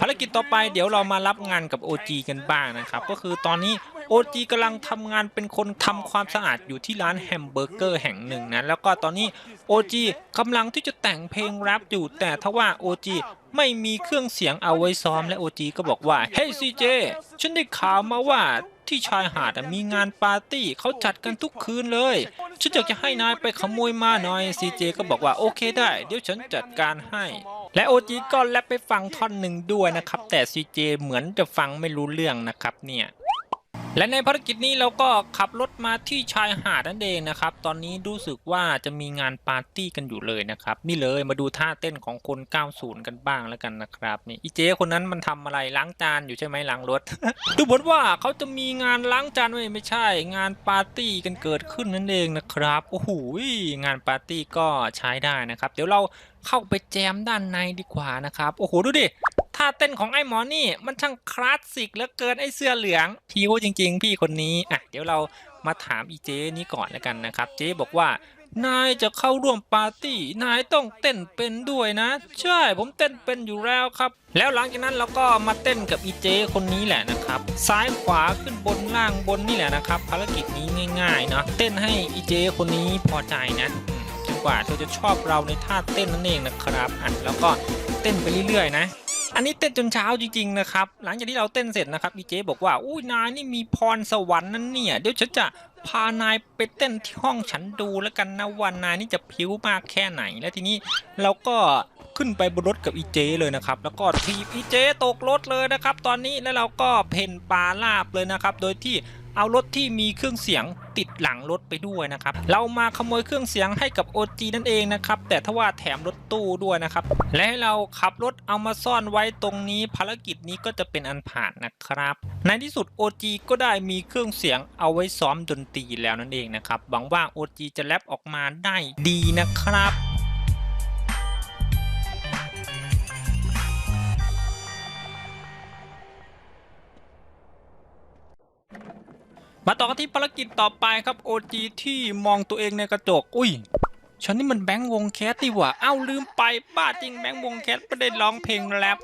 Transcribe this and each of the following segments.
ภารกิจต่อไปเดี๋ยวเรามารับงานกับ OG กันบ้างนะครับ ก็คือตอนนี้ OG กำลังทำงานเป็นคนทำความสะอาดอยู่ที่ร้านแฮมเบอร์เกอร์แห่งหนึ่งนะแล้วก็ตอนนี้ OG กำลังที่จะแต่งเพลงแรปอยู่ แต่ทว่า OG ไม่มีเครื่องเสียงเอาไว้ซ้อมและ OG ก็บอกว่าเฮ้ย CJ ฉันได้ข่าวมาว่า ที่ชายหาดมีงานปาร์ตี้เขาจัดกันทุกคืนเลย ฉันอยากจะให้นายไปขโมยมาหน่อยซีเจก็บอกว่าโอเคได้ เดี๋ยวฉันจัดการให้ และโอจีก็แลบไปฟังท่อนหนึ่งด้วยนะครับ แต่ซีเจเหมือนจะฟังไม่รู้เรื่องนะครับเนี่ย และในภารกิจนี้เราก็ขับรถมาที่ชายหาดนั่นเองนะครับ ตอนนี้รู้สึกว่าจะมีงานปาร์ตี้กันอยู่เลยนะครับ นี่เลยมาดูท่าเต้นของคน 90 กันบ้างแล้วกันนะครับนี่อีเจคนนั้นมันทำอะไรล้างจานอยู่ใช่ไหมล้างรถ ดูเหมือนว่าเขาจะมีงานล้างจานไม่ไม่ใช่ งานปาร์ตี้กันเกิดขึ้นนั่นเองนะครับโอ้โหงานปาร์ตี้ก็ใช้ได้นะครับ เดี๋ยวเราเข้าไปแจมด้านในดีกว่านะครับ โอ้โหดูดิ ท่าเต้นของไอ้หมอนี่ มันช่างคลาสสิกเหลือเกินไอ้เสื้อเหลืองพิวจริง ๆ พี่คนนี้อะเดี๋ยวเรามาถามอีเจนี้ก่อนแล้วกันนะครับเจบอกว่านายจะเข้าร่วมปาร์ตี้ นายต้องเต้นเป็นด้วยนะ ใช่ผมเต้นเป็นอยู่แล้วครับ แล้วหลังจากนั้นเราก็มาเต้นกับอีเจคนนี้แหละนะครับ ซ้ายขวาขึ้นบนล่างบนนี่แหละนะครับ ภารกิจนี้ง่ายๆเนาะเต้นให้อีเจคนนี้พอใจนะจนกว่าเธอจะชอบเราในท่าเต้นนั่นเองนะครับอะแล้วก็เต้นไปเรื่อยๆนะ อันนี้เต้นจนเช้าจริงๆนะครับ หลังจากที่เราเต้นเสร็จนะครับอีเจบอกว่าอุ้ยนายนี่มีพรสวรรค์นั่นเนี่ย เดี๋ยวฉันจะพานายไปเต้นที่ห้องฉันดูแล้วกันนะวันนายนี่จะพิ้วมากแค่ไหน และทีนี้เราก็ขึ้นไปบนรถกับอีเจเลยนะครับ แล้วก็ทีบอีเจตกรถเลยนะครับ ตอนนี้แล้วเราก็เพ่นปลาลาบเลยนะครับ โดยที่ เอารถที่มีเครื่องเสียงติดหลังรถไปด้วยนะครับ เรามาขโมยเครื่องเสียงให้กับ OG นั่นเองนะครับ แต่ถ้าว่าแถมรถตู้ด้วยนะครับ และให้เราขับรถเอามาซ่อนไว้ตรงนี้ ภารกิจนี้ก็จะเป็นอันผ่านนะครับ ในที่สุด OG ก็ได้มีเครื่องเสียงเอาไว้ซ้อมดนตรีแล้วนั่นเองนะครับ หวังว่า OG จะแรปออกมาได้ดีนะครับ มาต่อกันที่ภารกิจต่อไปครับ OG ที่มองตัวเองในกระจก อุ้ยฉันนี่มันแบงค์วงแคสดีกว่าเอ้าลืมไปบ้าจริงแบงค์วงแคสไม่ได้ร้องเพลงแรป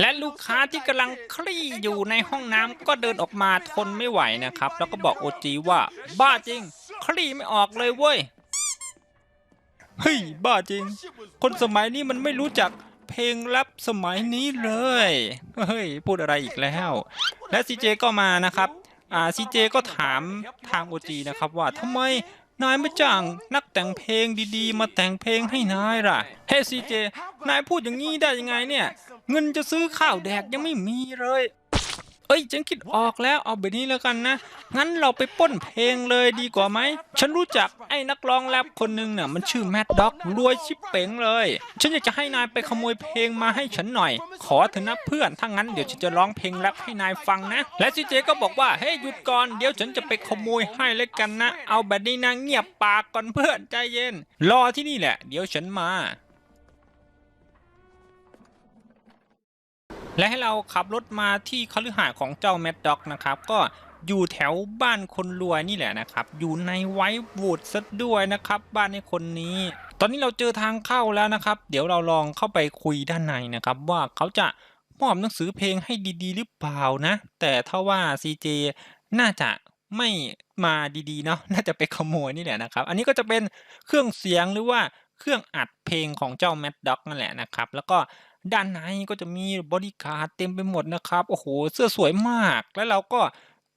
และลูกค้าที่กำลังคลี่อยู่ในห้องน้ำก็เดินออกมาทนไม่ไหวนะครับ แล้วก็บอก OG ว่า บ้าจริง คลี่ไม่ออกเลยเว้ยเฮ้ยบ้าจริง คนสมัยนี้มันไม่รู้จักเพลงแรปสมัยนี้เลยเฮ้ยพูดอะไรอีกแล้ว และซีเจก็มานะครับ อ่าซีเจก็ถามทางโอจีนะครับว่าทำไมนายไม่จ้างนักแต่งเพลงดีๆ มาแต่งเพลงให้นายล่ะ เฮ้ซีเจ นายพูดอย่างนี้ได้ยังไงเนี่ย เงินจะซื้อข้าวแดกยังไม่มีเลย เอ้ยฉันคิดออกแล้วเอาแบบนี้แล้วกันนะ งั้นเราไปป้นเพลงเลยดีกว่าไหม ฉันรู้จักไอ้นักร้องแรปคนหนึ่งน่ะมันชื่อแมดด็อกรวยชิบเป๋งเลย ฉันอยากจะให้นายไปขโมยเพลงมาให้ฉันหน่อย ขอเถอะนะเพื่อน ถ้างั้นเดี๋ยวฉันจะร้องเพลงแรปให้นายฟังนะ และซีเจก็บอกว่าเฮ้ยหยุดก่อนเดี๋ยวฉันจะไปขโมยให้เลยกันนะ เอาแบบนี้นะเงียบปากก่อนเพื่อนใจเย็น รอที่นี่แหละ เดี๋ยวฉันมา และให้เราขับรถมาที่คฤหาสน์ของเจ้าแมดด็อกนะครับ ก็อยู่แถวบ้านคนรวยนี่แหละนะครับ อยู่ในไวท์วูดซะด้วยนะครับ บ้านในคนนี้ ตอนนี้เราเจอทางเข้าแล้วนะครับ เดี๋ยวเราลองเข้าไปคุยด้านในนะครับ ว่าเขาจะมอบหนังสือเพลงให้ดีๆ หรือเปล่านะ แต่ถ้าว่า CJ น่าจะไม่มาดีๆเนาะน่าจะไปขโมยนี่แหละนะครับ อันนี้ก็จะเป็นเครื่องเสียงหรือว่าเครื่องอัดเพลงของเจ้าแมดด็อกนั่นแหละนะครับ แล้วก็ ด้านในก็จะมีบริการเต็มไปหมดนะครับ โอ้โห เสื้อสวยมาก แล้วเราก็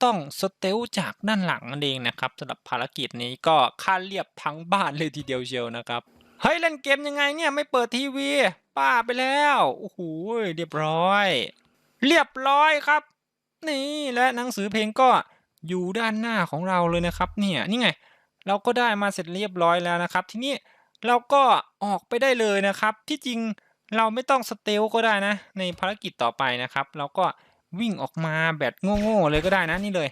ต้องสเตลจากด้านหลังนั่นเองนะครับสำหรับภารกิจนี้ก็ค่าเรียบทั้งบ้านเลยทีเดียวเชียวนะครับ เฮ้ย เล่นเกมยังไงเนี่ยไม่เปิดทีวี ป้าไปแล้ว โอ้โห เรียบร้อย เรียบร้อยครับ นี่และหนังสือเพลงก็อยู่ด้านหน้าของเราเลยนะครับ เนี่ยนี่ไง เราก็ได้มาเสร็จเรียบร้อยแล้วนะครับ ทีนี้เราก็ออกไปได้เลยนะครับ ที่จริง เราไม่ต้องสเตลก็ได้นะ ในภารกิจต่อไปนะครับเราก็วิ่งออกมาแบบโง่ๆเลยก็ได้นะนี่เลย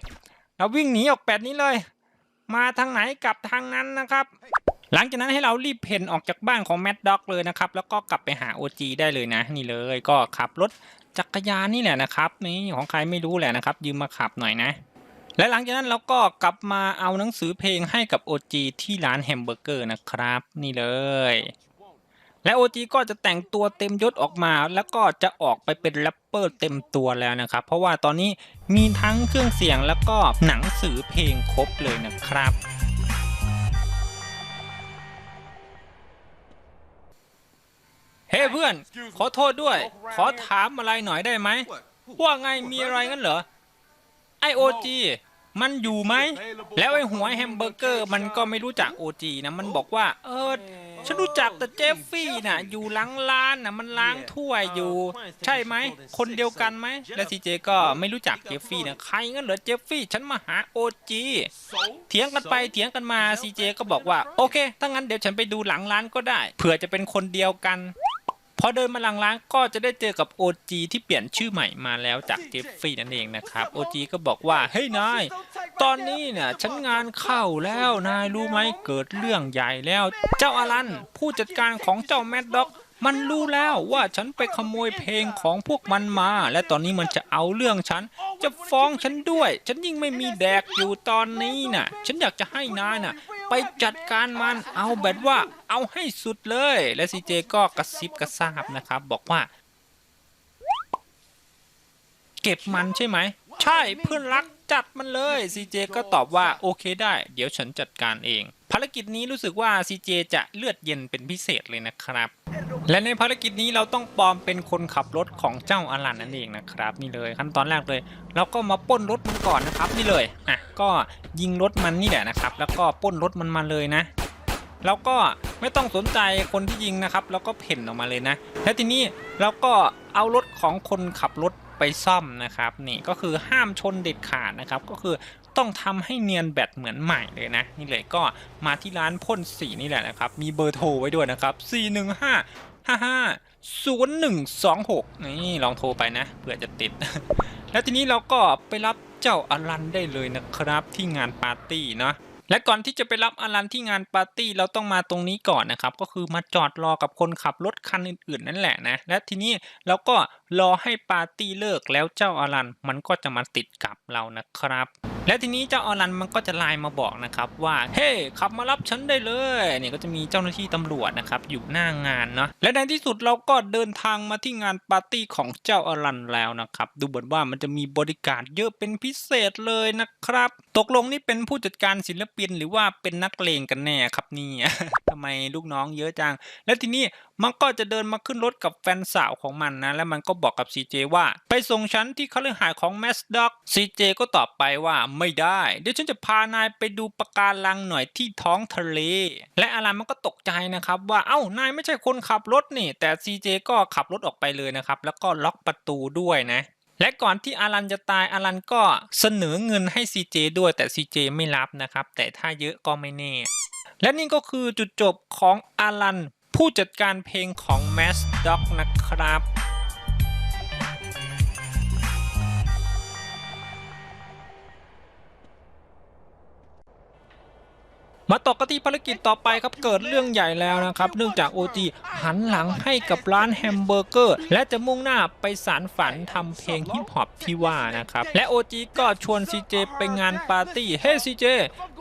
เราวิ่งหนีออกแบบนี้เลย มาทางไหนกลับทางนั้นนะครับ หลังจากนั้นให้เรารีบเพ่นออกจากบ้านของแมดด็อกเลยนะครับ แล้วก็กลับไปหา OG ได้เลยนะ นี่เลยก็ขับรถจักรยานนี่แหละนะครับนี่ของใครไม่รู้แหละนะครับ ยืมมาขับหน่อยนะ และหลังจากนั้นเราก็กลับมาเอาหนังสือเพลงให้กับ OG ที่ร้านแฮมเบอร์เกอร์นะครับ นี่เลย และ OG ก็จะแต่งตัวเต็มยศออกมา แล้วก็จะออกไปเป็นแรปเปอร์เต็มตัวแล้วนะครับ เพราะว่าตอนนี้มีทั้งเครื่องเสียงแล้วก็หนังสือเพลงครบเลยนะครับเฮ้เพื่อน ขอโทษด้วย ขอถามอะไรหน่อยได้ไหม ว่าไงมีอะไรงั้นเหรอ ไอโอจีมันอยู่ไหม แล้วไอหัวแฮมเบอร์เกอร์ มันก็ไม่รู้จักโอจีนะ มันบอกว่า เออ ฉันรู้จักแต่เจฟฟี่น่ะ อยู่หลังร้านน่ะมันล้างถ้วยอยู่ ใช่ไหม คนเดียวกันไหม และซีเจก็ไม่รู้จักเจฟฟี่นะใครงั้นเหรอเจฟฟี่ ฉันมาหาโอจีเถียงกันไปเถียงกันมาซีเจก็บอกว่า โอเค ถ้างั้นเดี๋ยวฉันไปดูหลังร้านก็ได้ เผื่อจะเป็นคนเดียวกัน อเดินมาหลังร้านก็จะได้เจอกับ OG ที่เปลี่ยนชื่อใหม่มาแล้วจากเจฟฟี่นั่นเองนะครับ OG ก็บอกว่าเฮ้ยนายตอนนี้เนี่ยฉันงานเข้าแล้วนายรู้ไหมเกิดเรื่องใหญ่แล้ว เจ้าอลันผู้จัดการของเจ้าแมดด็อกมันรู้แล้วว่าฉันไปขโมยเพลงของพวกมันมา และตอนนี้มันจะเอาเรื่องฉัน จะฟ้องฉันด้วย ฉันยิ่งไม่มีแดกอยู่ตอนนี้น่ะ ฉันอยากจะให้นายน่ะ ไปจัดการมันเอาแบบว่าเอาให้สุดเลย และซีเจก็กระซิบกระซาบนะครับ บอกว่า เก็บมันใช่ไหม ใช่เพื่อนรักจัดมันเลยซีเจก็ตอบว่าโอเคได้ เดี๋ยวฉันจัดการเองภารกิจนี้รู้สึกว่าซีเจจะเลือดเย็นเป็นพิเศษเลยนะครับ และในภารกิจนี้เราต้องปลอมเป็นคนขับรถของเจ้าอลันนั่นเองนะครับ นี่เลยขั้นตอนแรกเลย เราก็มาป้นรถมันก่อนนะครับ นี่เลยอะก็ยิงรถมันนี่แหละนะครับ แล้วก็ป้นรถมันมาเลยนะ แล้วก็ไม่ต้องสนใจคนที่ยิงนะครับ แล้วก็เพ่นออกมาเลยนะ แล้วทีนี้เราก็เอารถของคนขับรถไปซ่อมนะครับนี่ก็คือห้ามชนเด็ดขาดนะครับ ก็คือ ต้องทำให้เนียนแบตเหมือนใหม่เลยนะ นี่เลยก็มาที่ร้านพ่นสีนี่แหละนะครับ มีเบอร์โทรไว้ด้วยนะครับ415 55 0126 นี่ลองโทรไปนะเผื่อจะติด แล้วทีนี้เราก็ไปรับเจ้าอลันได้เลยนะครับที่งานปาร์ตี้เนาะและก่อนที่จะไปรับอลันที่งานปาร์ตี้เราต้องมาตรงนี้ก่อนนะครับ ก็คือมาจอดรอกับคนขับรถคันอื่นๆ นั่นแหละนะ และทีนี้เราก็รอให้ปาร์ตี้เลิกแล้วเจ้าอลันมันก็จะมาติดกับเรานะครับ และทีนี้เจ้าอลันมันก็จะไลน์มาบอกนะครับว่าเฮ้ขับมารับฉันได้เลยเนี่ยก็จะมีเจ้าหน้าที่ตำรวจนะครับอยู่หน้างานเนาะและในที่สุดเราก็เดินทางมาที่งานปาร์ตี้ของเจ้าอลันแล้วนะครับดูเหมือนว่ามันจะมีบริการเยอะเป็นพิเศษเลยนะครับ ตกลงนี่เป็นผู้จัดการศิลปินหรือว่าเป็นนักเลงกันแน่ครับนี่ทำไมลูกน้องเยอะจัง และทีนี้มันก็จะเดินมาขึ้นรถกับแฟนสาวของมันนะ แล้วมันก็บอกกับ CJ ว่าไปส่งฉันที่คฤหาสน์ของแมสด็อก CJ ก็ตอบไปว่าไม่ได้ เดี๋ยวฉันจะพานายไปดูปะการังหน่อยที่ท้องทะเล และอารันมันก็ตกใจนะครับว่าเอ้านายไม่ใช่คนขับรถนี่ แต่ CJ ก็ขับรถออกไปเลยนะครับ แล้วก็ล็อกประตูด้วยนะและก่อนที่อารันจะตายอารันก็เสนอเงินให้ CJ ด้วยแต่ CJ ไม่รับนะครับ แต่ถ้าเยอะก็ไม่แน่ และนี่ก็คือจุดจบของอารัน ผู้จัดการเพลงของ m a s d o g นะครับ มาต่อกันที่ภารกิจต่อไปครับเกิดเรื่องใหญ่แล้วนะครับ เนื่องจาก OG หันหลังให้กับร้านแฮมเบอร์เกอร์ และจะมุ่งหน้าไปสารฝันทำเพลงฮิปฮอปที่ว่านะครับ และ OG ก็ชวน CJ ไปงานปาร์ตี้ เฮ้ CJ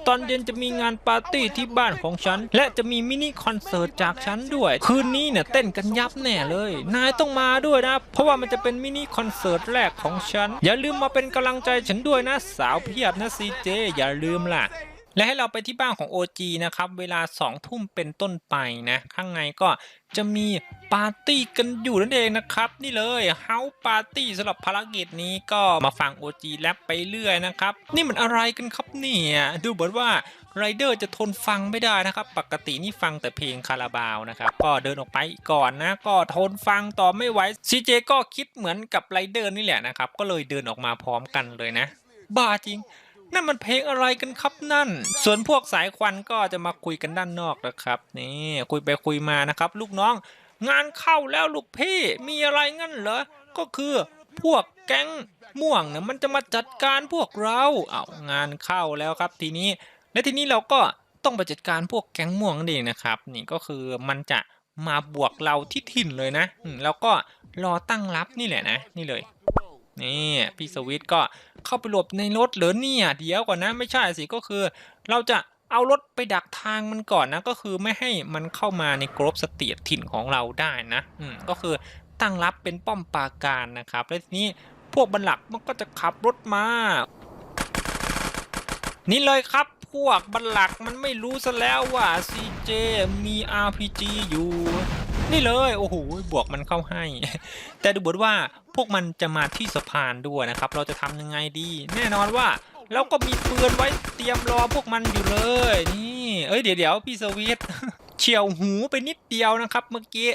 ตอนเย็นจะมีงานปาร์ตี้ที่บ้านของฉัน และจะมีมินิคอนเสิร์ตจากฉันด้วย คืนนี้เนี่ยเต้นกันยับแน่เลย นายต้องมาด้วยนะ เพราะว่ามันจะเป็นมินิคอนเสิร์ตแรกของฉัน อย่าลืมมาเป็นกำลังใจฉันด้วยนะสาวเพียบนะ CJ อย่าลืมล่ะ และให้เราไปที่บ้านของ OG นะครับ เวลา 2 ทุ่มเป็นต้นไปนะ ข้างในก็จะมีปาร์ตี้กันอยู่นั่นเองนะครับ นี่เลยเฮาปาร์ตี้สำหรับภารกิจนี้ก็มาฟัง OG แรปไปเรื่อยนะครับ นี่มันอะไรกันครับเนี่ยดูเหมือนว่าไรเดอร์จะทนฟังไม่ได้นะครับ ปกตินี่ฟังแต่เพลงคาราบาวนะครับ ก็เดินออกไปก่อนนะ ก็ทนฟังต่อไม่ไหว CJ ก็คิดเหมือนกับไรเดอร์นี่แหละนะครับ ก็เลยเดินออกมาพร้อมกันเลยนะบ้าจริง นั่นมันเพลงอะไรกันครับนั่น ส่วนพวกสายควันก็จะมาคุยกันด้านนอกนะครับ นี่คุยไปคุยมานะครับ ลูกน้อง งานเข้าแล้วลูกพี่ มีอะไรงั้นเหรอ ก็คือพวกแก๊งม่วงเนี่ยมันจะมาจัดการพวกเรา เอางานเข้าแล้วครับทีนี้ และทีนี้เราก็ต้องไปจัดการพวกแก๊งม่วงนั่นเองนะครับ นี่ก็คือมันจะมาบวกเราที่ถิ่นเลยนะ แล้วก็รอตั้งรับนี่แหละนะ นี่เลย นี่พี่สวิตก็เข้าไปหลบในรถเหรอเนี่ยเดี๋ยวก่อนนะไม่ใช่สิก็คือ เราจะเอารถไปดักทางมันก่อนนะก็คือไม่ให้มันเข้ามาในกรบสเตียดถิ่นของเราได้นะอืมก็คือตั้งรับเป็นป้อมปราการนะครับแล้วทีนี้พวกบันหลักมันก็จะขับรถมานี่เลยครับพวกบันหลักมันไม่รู้ซะแล้วว่า CJ มี RPG อยู่ นี่เลยโอ้โหบวกมันเข้าให้ แต่ดูเหมือนว่าพวกมันจะมาที่สะพานด้วยนะครับ เราจะทำยังไงดี แน่นอนว่าเราก็มีปืนไว้เตรียมรอพวกมันอยู่เลยนี่เอ้ยเดี๋ยวเดี๋ยวพี่สวิตเฉียวหูไปนิดเดียวนะครับเมื่อกี้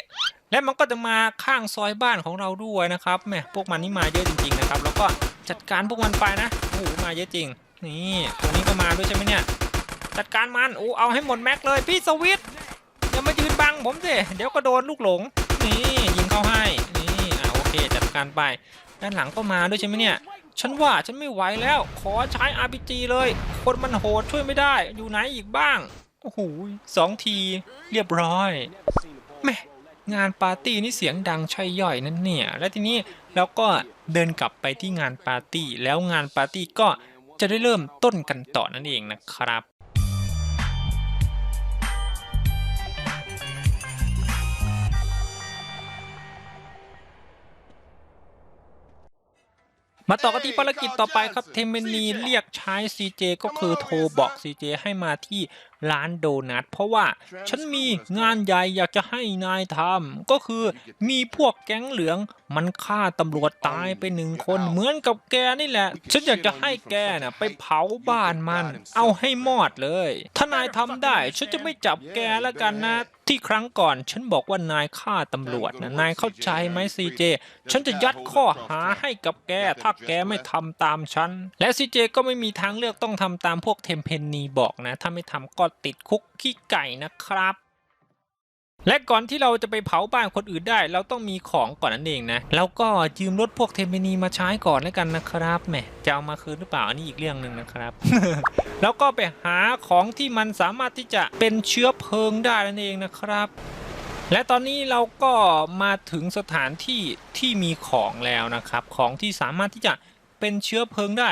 และมันก็จะมาข้างซอยบ้านของเราด้วยนะครับแหมพวกมันนี่มาเยอะจริงๆนะครับ แล้วก็จัดการพวกมันไปนะโอ้โหมาเยอะจริง นี่ตรงนี้ก็มาด้วยใช่ไหมเนี่ยจัดการมันโอ้เอาให้หมดแม็กเลยพี่สวิต งผมสิเดี๋ยวก็โดนลูกหลง นี่ยิงเข้าให้ นี่อ่าโอเคจัดการไป ด้านหลังก็มาด้วยใช่ไหมเนี่ย ฉันว่าฉันไม่ไหวแล้ว ขอใช้ RPG เลย คนมันโหดช่วยไม่ได้ อยู่ไหนอีกบ้าง โอ้โหสองทีเรียบร้อยแม่งานปาร์ตี้นี่เสียงดังใช่ย่อยนั่นเนี่ย และทีนี้เราก็เดินกลับไปที่งานปาร์ตี้ แล้วงานปาร์ตี้ก็จะได้เริ่มต้นกันต่อนั่นเองนะครับ มาต่อกันที่ภารกิจต่อไปครับเทมเมนีเรียกใช้ CJ ก็คือโทรบอก CJ ให้มาที่ ร้านโดนัทเพราะว่าฉันมีงานใหญ่อยากจะให้นายทำก็คือมีพวกแก๊งเหลืองมันฆ่าตำรวจตายไปหนึ่งคนเหมือนกับแกนี่แหละ ฉันอยากจะให้แกน่ะไปเผาบ้านมัน เอาให้มอดเลย ถ้านายทำได้ฉันจะไม่จับแกแล้วกันนะ ที่ครั้งก่อน ฉันบอกว่านายฆ่าตำรวจนะนายเข้าใจไหมซีเจฉันจะยัดข้อหาให้กับแก ถ้าแกไม่ทำตามฉันและซีเจก็ไม่มีทางเลือกต้องทำตามพวกเทมเพนนีบอกนะ ถ้าไม่ทำก็ติดคุกขี้ไก่นะครับ และก่อนที่เราจะไปเผาบ้านคนอื่นได้ เราต้องมีของก่อนนั่นเองนะแล้วก็ยืมรถพวกเทมเพนีมาใช้ก่อนแล้วกันนะครับแหมจะเอามาคืนหรือเปล่าอันนี้อีกเรื่องหนึ่งนะครับ แล้วก็ไปหาของที่มันสามารถที่จะเป็นเชื้อเพลิงได้นั่นเองนะครับและตอนนี้เราก็มาถึงสถานที่ที่มีของแล้วนะครับ ของที่สามารถที่จะเป็นเชื้อเพลิงได้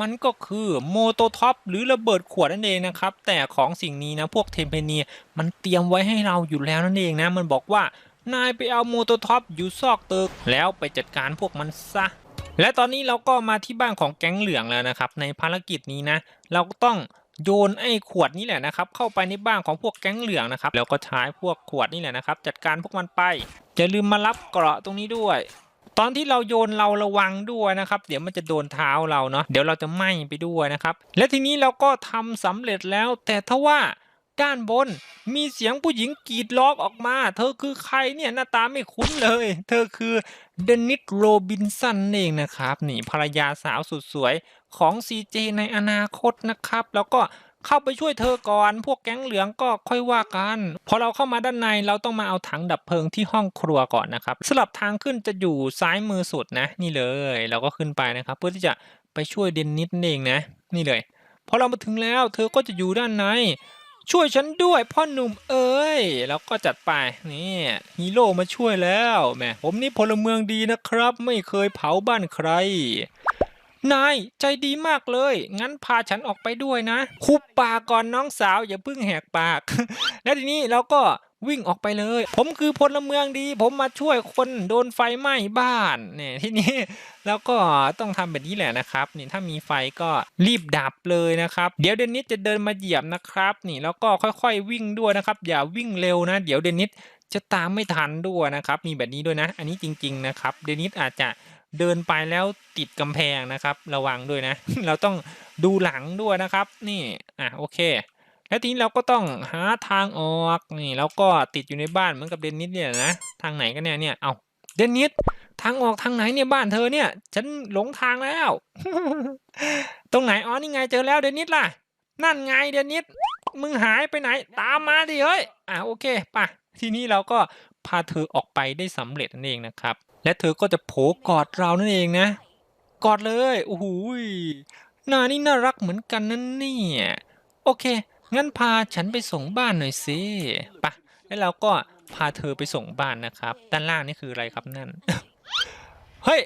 มันก็คือโมโตท็อปหรือระเบิดขวดนั่นเองนะครับ แต่ของสิ่งนี้นะพวกเทมเพเนียมันเตรียมไว้ให้เราอยู่แล้วนั่นเองนะ มันบอกว่านายไปเอาโมโตท็อปอยู่ซอกตึกแล้วไปจัดการพวกมันซะ และตอนนี้เราก็มาที่บ้านของแก๊งเหลืองแล้วนะครับ ในภารกิจนี้นะ เราก็ต้องโยนไอ้ขวดนี้แหละนะครับ เข้าไปในบ้านของพวกแก๊งเหลืองนะครับ แล้วก็ใช้พวกขวดนี่แหละนะครับ จัดการพวกมันไปอย่าลืมมารับเกราะตรงนี้ด้วย ตอนที่เราโยนเราระวังด้วยนะครับ เดี๋ยวมันจะโดนเท้าเราเนาะเดี๋ยวเราจะไหม้ไปด้วยนะครับ และทีนี้เราก็ทำสำเร็จแล้ว แต่ถ้าว่าด้านบนมีเสียงผู้หญิงกรีดร้องออกมา เธอคือใครเนี่ยหน้าตาไม่คุ้นเลย เธอคือเดนิสโรบินสันเองนะครับ นี่ภรรยาสาวสุดสวยของ CJ ในอนาคตนะครับ แล้วก็ เข้าไปช่วยเธอก่อน พวกแก๊งเหลืองก็ค่อยว่ากัน พอเราเข้ามาด้านในเราต้องมาเอาถังดับเพลิงที่ห้องครัวก่อนนะครับสลับทางขึ้นจะอยู่ซ้ายมือสุดนะ นี่เลย เราก็ขึ้นไปนะครับ เพื่อที่จะไปช่วยเดนนิสเองนะ นี่เลยพอเรามาถึงแล้ว เธอก็จะอยู่ด้านใน ช่วยฉันด้วยพ่อหนุ่มเอ้ยแล้วก็จัดไปนี่ฮีโร่มาช่วยแล้วแหมผมนี่พลเมืองดีนะครับ ไม่เคยเผาบ้านใคร นายใจดีมากเลย งั้นพาฉันออกไปด้วยนะคุบปากก่อนน้องสาวอย่าเพิ่งแหกปาก แล้วทีนี้เราก็วิ่งออกไปเลย ผมคือพลเมืองดี ผมมาช่วยคนโดนไฟไหม้บ้านเนี่ยทีนี้แล้วก็ต้องทำแบบนี้แหละนะครับนี่ถ้ามีไฟก็รีบดับเลยนะครับ เดี๋ยวเดนนิสจะเดินมาเหยียบนะครับ นี่แล้วก็ค่อยๆวิ่งด้วยนะครับ อย่าวิ่งเร็วนะ เดี๋ยวเดนนิสจะตามไม่ทันด้วยนะครับ มีแบบนี้ด้วยนะ อันนี้จริง ๆนะครับ เดนนิสอาจจะ เดินไปแล้วติดกำแพงนะครับ ระวังด้วยนะ เราต้องดูหลังด้วยนะครับนี่อะโอเค แล้วทีนี้เราก็ต้องหาทางออกนี่แล้วก็ติดอยู่ในบ้านเหมือนกับเดนนิสเนี่ยนะทางไหนกันเนี่ยเนี่ยเอาเดนนิสทางออกทางไหนเนี่ยบ้านเธอเนี่ย ฉันหลงทางแล้ว ตรงไหนอ๋อนี่ไงเจอแล้วเดนนิสล่ะ นั่นไงเดนนิสมึงหายไปไหน ตามมาดิเฮ้ยอะโอเคป่ะทีนี้เราก็พาเธอออกไปได้สำเร็จนั่นเองนะครับ และเธอก็จะโผกอดเรานั่นเองนะ กอดเลยโอ้โหยหน้านี่น่ารักเหมือนกันนั่นนี่โอเค งั้นพาฉันไปส่งบ้านหน่อยสิปะแล้วเราก็พาเธอไปส่งบ้านนะครับ ด้านล่างนี่คืออะไรครับนั่น เฮ้ย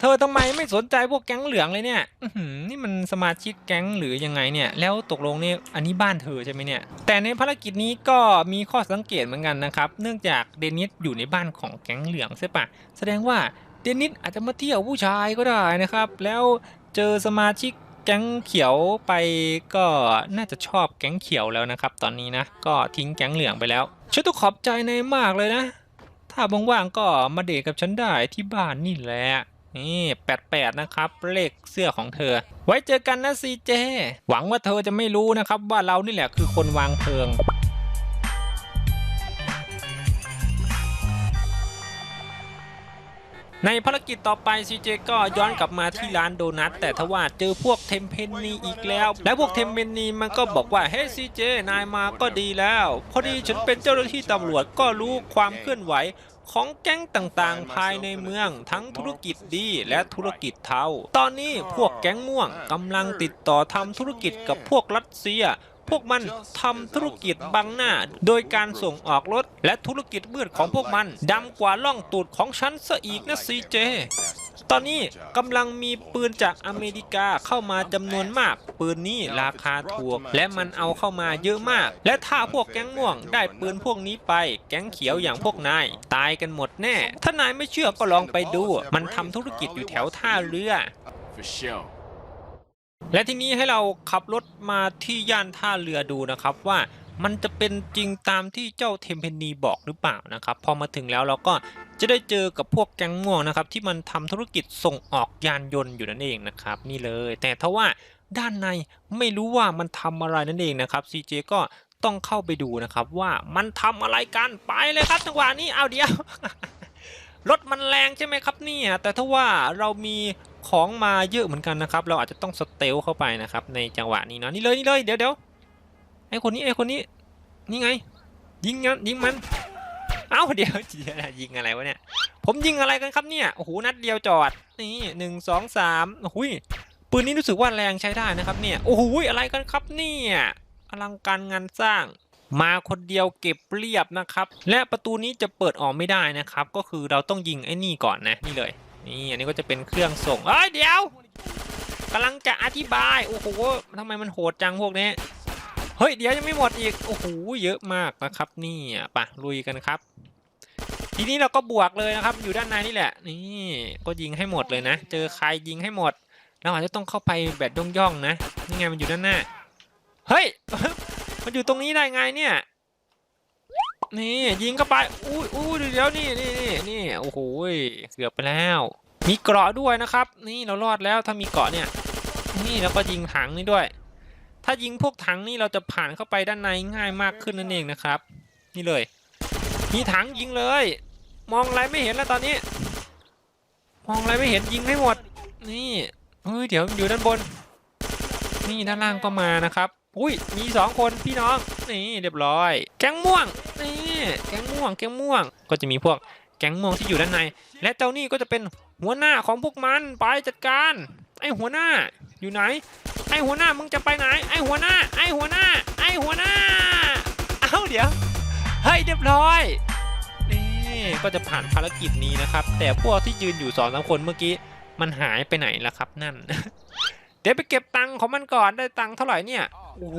เธอทำไมไม่สนใจพวกแก๊งเหลืองเลยเนี่ยอืนี่มันสมาชิกแก๊งหรือยังไงเนี่ย แล้วตกลงนี่อันนี้บ้านเธอใช่ไหมเนี่ย แต่ในภารกิจนี้ก็มีข้อสังเกตเหมือนกันนะครับ เนื่องจากเดนิสอยู่ในบ้านของแก๊งเหลืองใช่ปะแสดงว่าเดนิสอาจจะมาเที่ยวผู้ชายก็ได้นะครับ แล้วเจอสมาชิกแก๊งเขียวไปก็น่าจะชอบแก๊งเขียวแล้วนะครับ ตอนนี้นะ ก็ทิ้งแก๊งเหลืองไปแล้วฉันต้องขอบใจในายมากเลยนะ ถ้าว่างๆก็มาเดทกับฉันได้ที่บ้านนี่แหละ นี่88นะครับ เลขเสื้อของเธอ ไว้เจอกันนะซีเจ หวังว่าเธอจะไม่รู้นะครับว่าเรานี่แหละคือคนวางเพลิงในภารกิจต่อไปซีเจก็ย้อนกลับมาที่ร้านโดนัทแต่ทว่าเจอพวกเทมเพนนีอีกแล้ว และพวกเทมเพนนีมันก็บอกว่าเฮ้ซีเจนายมาก็ดีแล้ว พอดีฉันเป็นเจ้าหน้าที่ตำรวจก็รู้ความเคลื่อนไหว ของแก๊งต่างๆ ภายในเมืองทั้งธุรกิจดีและธุรกิจเทา ตอนนี้พวกแก๊งม่วงกำลังติดต่อทำธุรกิจกับพวกรัสเซีย พวกมันทำธุรกิจบังหน้า โดยการส่งออกรถ และธุรกิจมืดของพวกมันดำกว่าล่องตูดของฉันซะอีกนะซีเจ ตอนนี้กำลังมีปืนจากอเมริกาเข้ามาจำนวนมาก ปืนนี้ราคาถูก และมันเอาเข้ามาเยอะมาก และถ้าพวกแก๊งม่วงได้ปืนพวกนี้ไป แก๊งเขียวอย่างพวกนาย ตายกันหมดแน่ ถ้านายไม่เชื่อก็ลองไปดู มันทำธุรกิจอยู่แถวท่าเรือและทีนี้ให้เราขับรถมาที่ย่านท่าเรือดูนะครับว่ามันจะเป็นจริงตามที่เจ้าเทมเพนีบอกหรือเปล่านะครับ พอมาถึงแล้วเราก็ จะได้เจอกับพวกแก๊งม่วงนะครับที่มันทำธุรกิจส่งออกยานยนต์อยู่นั่นเองนะครับนี่เลย แต่ทว่าด้านในไม่รู้ว่ามันทำอะไรนั่นเองนะครับ CJ ก็ต้องเข้าไปดูนะครับว่ามันทำอะไรกันไปเลยครับจังหวะนี้เอาเดียวรถมันแรงใช่ไหมครับเนี่ยแต่ถ้าว่าเรามีของมาเยอะเหมือนกันนะครับ เราอาจจะต้องสเตลเข้าไปนะครับ ในจังหวะนี้เนาะนี่เลยนี่เลยเดี๋ยวเดี๋ยวไอคนนี้ไอคนนี้นี่ไง ยิงมันยิงมัน เอ้าเดี๋ยวยิงอะไรวะเนี่ย ผมยิงอะไรกันครับเนี่ย โอ้โห นัดเดียวจอด นี่หนึ่งสองสามโอ้โหยปืนนี้รู้สึกว่าแรงใช้ได้นะครับเนี่ย โอ้โหยอะไรกันครับเนี่ย อลังการงานสร้าง มาคนเดียวเก็บเรียบนะครับ และประตูนี้จะเปิดออกไม่ได้นะครับ ก็คือเราต้องยิงไอ้นี่ก่อนนะ นี่เลย นี่ อันนี้ก็จะเป็นเครื่องส่งเอ้ย เดี๋ยวกำลังจะอธิบาย โอ้โหทำไมมันโหดจังพวกนี้ เฮ้ย เดี๋ยวยังไม่หมดอีก โอ้โห เยอะมากนะครับนี่ปะลุยกันครับ ทีนี้เราก็บวกเลยนะครับ อยู่ด้านในนี่แหละ นี่ ก็ยิงให้หมดเลยนะ เจอใครยิงให้หมด เราอาจจะต้องเข้าไปแบบย่องๆนะ นี่ไงมันอยู่ด้านหน้า เฮ้ย มันอยู่ตรงนี้ได้ไงเนี่ย นี่ยิงเข้าไป อุ้ยอุ้ยเดี๋ยวนี่นี่นี่นี่โอ้โห เกือบไปแล้ว มีเกราะด้วยนะครับ นี่เรารอดแล้วถ้ามีเกราะเนี่ย นี่แล้วก็ยิงถังนี่ด้วย ถ้ายิงพวกถังนี่เราจะผ่านเข้าไปด้านในง่ายมากขึ้นนั่นเองนะครับ นี่เลย มีถังยิงเลย มองอะไรไม่เห็นแล้วตอนนี้ มองอะไรไม่เห็นยิงไม่หมด นี่เฮ้ยเดี๋ยวอยู่ด้านบน นี่ด้านล่างก็มานะครับอุ้ยมีสองคนพี่น้องนี่เรียบร้อย แก๊งม่วงนี่แก๊งม่วงแก๊งม่วงก็จะมีพวกแก๊งม่วงที่อยู่ด้านใน และเจ้านี่ก็จะเป็นหัวหน้าของพวกมันไปจัดการ ไอหัวหน้า อยู่ไหน ไอหัวหน้ามึงจะไปไหน ไอหัวหน้า ไอหัวหน้า ไอหัวหน้า เอ้าเดี๋ยวเฮ้ยเรียบร้อย นี่ก็จะผ่านภารกิจนี้นะครับ แต่พวกที่ยืนอยู่สองสามคนเมื่อกี้ มันหายไปไหนล่ะครับนั่น เดี๋ยวไปเก็บตังค์ของมันก่อนได้ตังค์เท่าไหร่เนี่ย โอ้โห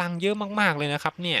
ตังค์เยอะมากๆเลยนะครับเนี่ย